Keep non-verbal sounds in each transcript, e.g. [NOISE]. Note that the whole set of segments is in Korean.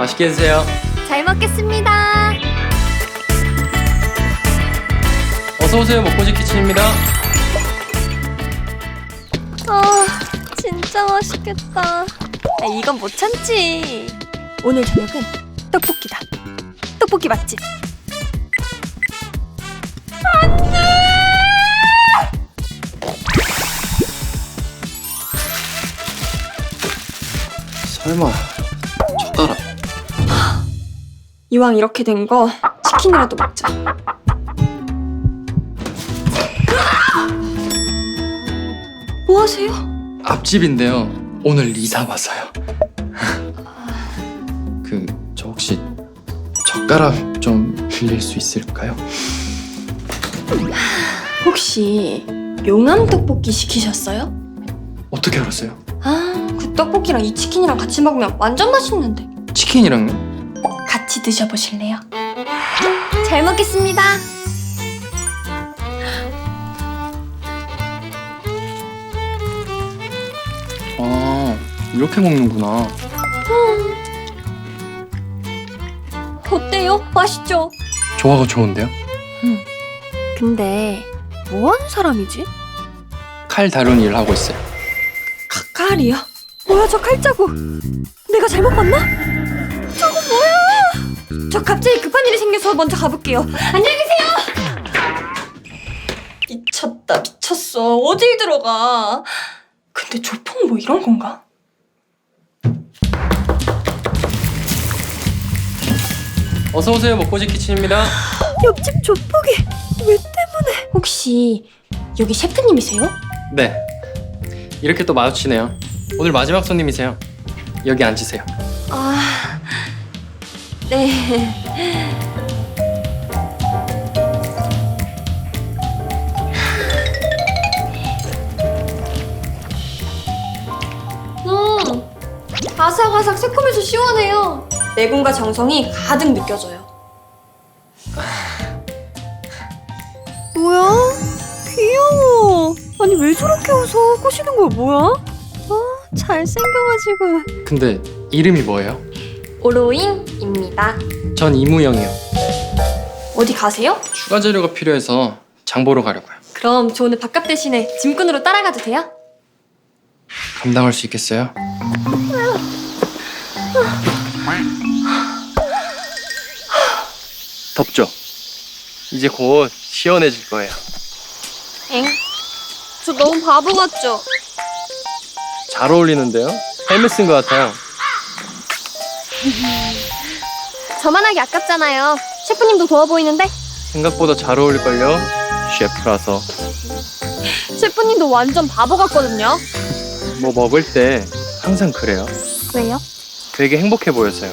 맛있게 드세요. 잘 먹겠습니다. 어서 오세요. 먹고지 키친입니다. 아, 진짜 맛있겠다. 아, 이건 못 참지. 오늘 저녁은 떡볶이다. 떡볶이 맛집. 설마. 이왕 이렇게 된 거 치킨이라도 먹자. 뭐 하세요? 앞집인데요. 오늘 이사 와서요. 그 저 혹시 젓가락 좀 빌릴 수 있을까요? 혹시 용암 떡볶이 시키셨어요? 어떻게 알았어요? 아, 그 떡볶이랑 이 치킨이랑 같이 먹으면 완전 맛있는데. 치킨이랑요? 같이 드셔보실래요? 잘 먹겠습니다. 아 이렇게 먹는구나. 어때요? 맛있죠? 조화가 좋은데요? 근데 뭐 하는 사람이지? 칼 다루는 일 하고 있어요. 칼이요? 뭐야 저 칼자국? 내가 잘못 봤나? 저 갑자기 급한 일이 생겨서 먼저 가볼게요. 안녕히 계세요. 미쳤다 미쳤어. 어딜 들어가? 근데 조폭 뭐 이런 건가? 어서 오세요. 먹고지 키친입니다. 옆집 조폭이 왜 때문에? 혹시 여기 셰프님이세요? 네. 이렇게 또 마주치네요. 오늘 마지막 손님이세요. 여기 앉으세요. 아, 네. 음, 아삭아삭 새콤해서 시원해요. 내공과 정성이 가득 느껴져요. 뭐야? 귀여워. 아니 왜 저렇게 웃어? 꼬시는 거야 뭐야? 아 잘생겨가지고. 근데 이름이 뭐예요? 오로인입니다. 전 이무영이요. 어디 가세요? 추가 재료가 필요해서 장 보러 가려고요. 그럼 저 오늘 밥값 대신에 짐꾼으로 따라가도 돼요? 감당할 수 있겠어요? 덥죠? 이제 곧 시원해질 거예요. 엥? 저 너무 바보 같죠? 잘 어울리는데요? 헬멧 쓴 것 같아요. 저만 하기 아깝잖아요. 셰프님도 더워 보이는데? 생각보다 잘 어울릴걸요? 셰프라서. 셰프님도 완전 바보 같거든요. 뭐 먹을 때 항상 그래요. 왜요? 되게 행복해 보여서요.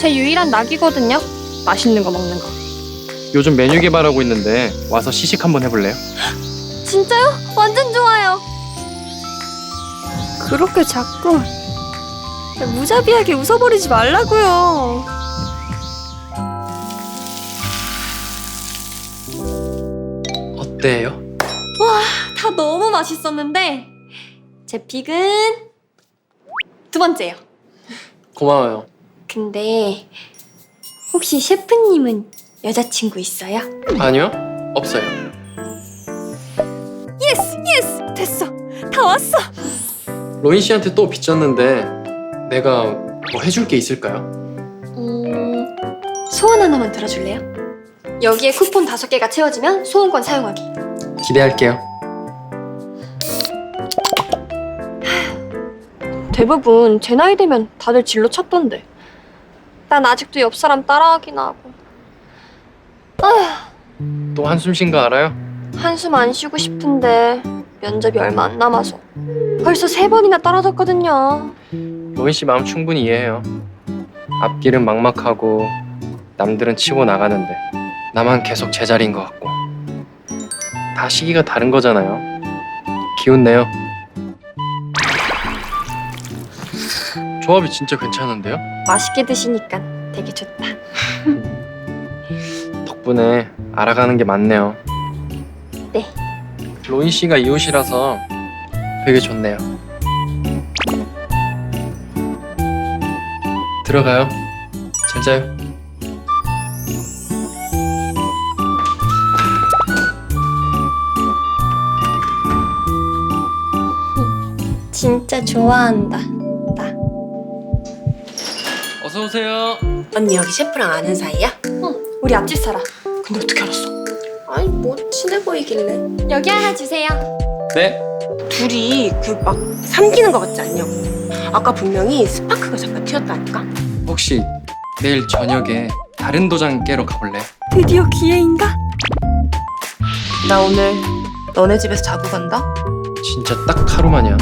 제 유일한 낙이거든요. 맛있는 거 먹는 거. 요즘 메뉴 개발하고 있는데 와서 시식 한번 해볼래요? 진짜요? 완전 좋아요. 그렇게 자꾸 무자비하게 웃어버리지 말라고요. 어때요? 다 너무 맛있었는데 제 픽은 두 번째요. 고마워요. 근데 혹시 셰프님은 여자친구 있어요? 아니요? 없어요. 예스 예스 됐어 다 왔어. 로인 씨한테 또 빚졌는데 내가 뭐 해줄 게 있을까요? 음 소원 하나만 들어줄래요? 여기에 쿠폰 다섯 개가 채워지면 소원권 사용하기. 기대할게요. 대부분 제 나이 되면 다들 진로 찾던데. 난 아직도 옆 사람 따라하긴 하고. 또 한숨 쉰 거 알아요? 한숨 안 쉬고 싶은데 면접이 얼마 안 남아서 벌써 세 번이나 떨어졌거든요. 로인 씨 마음 충분히 이해해요. 앞길은 막막하고 남들은 치고 나가는데 나만 계속 제자리인 것 같고 다 시기가 다른 거잖아요. 기운 내요. 조합이 진짜 괜찮은데요? 맛있게 드시니까 되게 좋다. [LAUGHS] 덕분에 알아가는 게 많네요. 네. 로인 씨가 이웃이라서 되게 좋네요. 들어가요. 잘 자요. 진짜 좋아한다. 나. 어서 오세요. 언니 여기 셰프랑 아는 사이야? 우리 앞집 살아. 근데 어떻게 알았어? 아니 뭐 친해 보이길래 여기 하나 주세요. 네. 둘이 그 막 삼기는 거 같지 않냐고 아까 분명히 스파크가 잠깐 튀었다니까 혹시 내일 저녁에 다른 도장 깨러 가볼래? 드디어 기회인가? 나 오늘 너네 집에서 자고 간다? 진짜 딱 하루만이야.